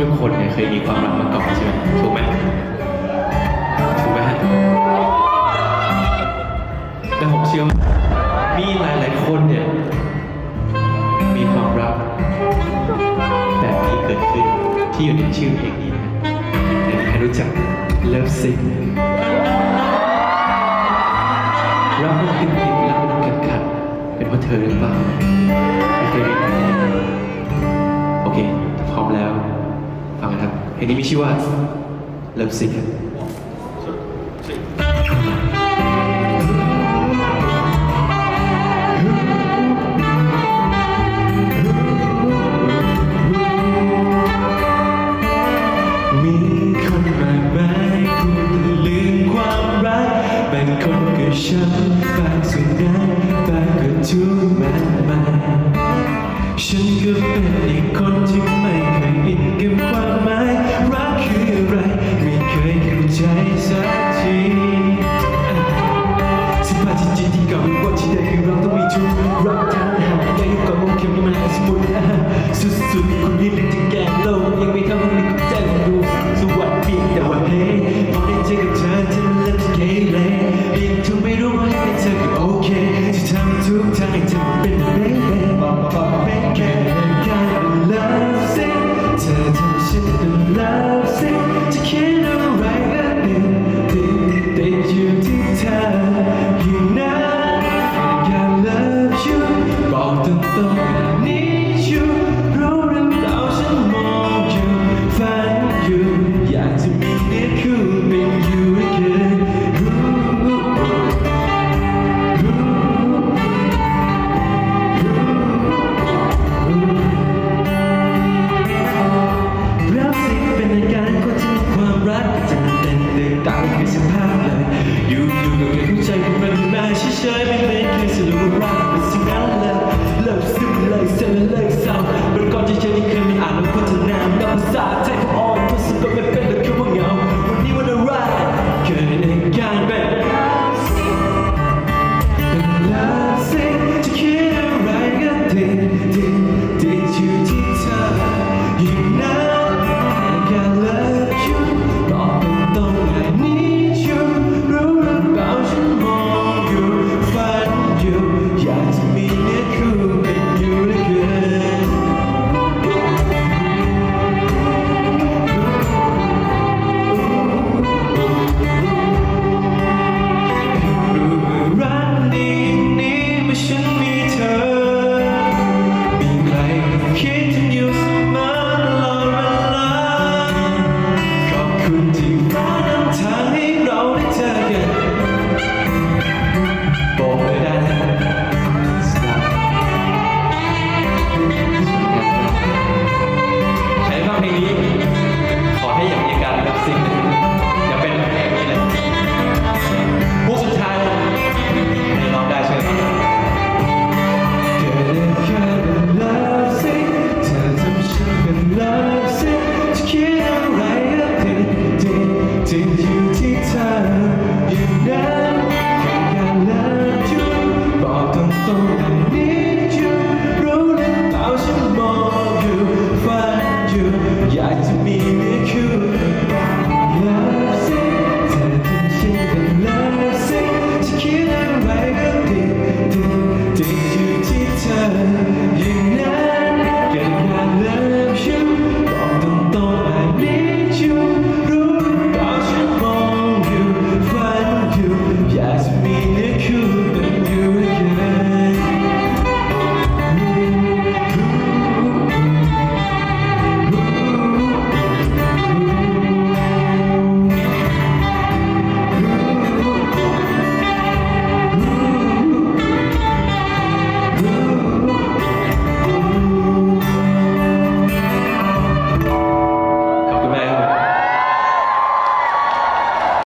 ทุกคนเนี่ยเคยมีความรักมาก่อนใช่ไหมถูกไหมถูกไหมฮะแต่ผมเชื่อมีหลายหลายคนเนี่ยมีความรักแบบนี้เกิดขึ้นที่อยู่ในชื่อเพลงนี้นะใครรู้จัก Love Sick รักมันติดติดรักมันขัดขัดเป็นเพราะเธอหรือเปล่า เพลงนี้มีชื่อว่า Love Sick to the right.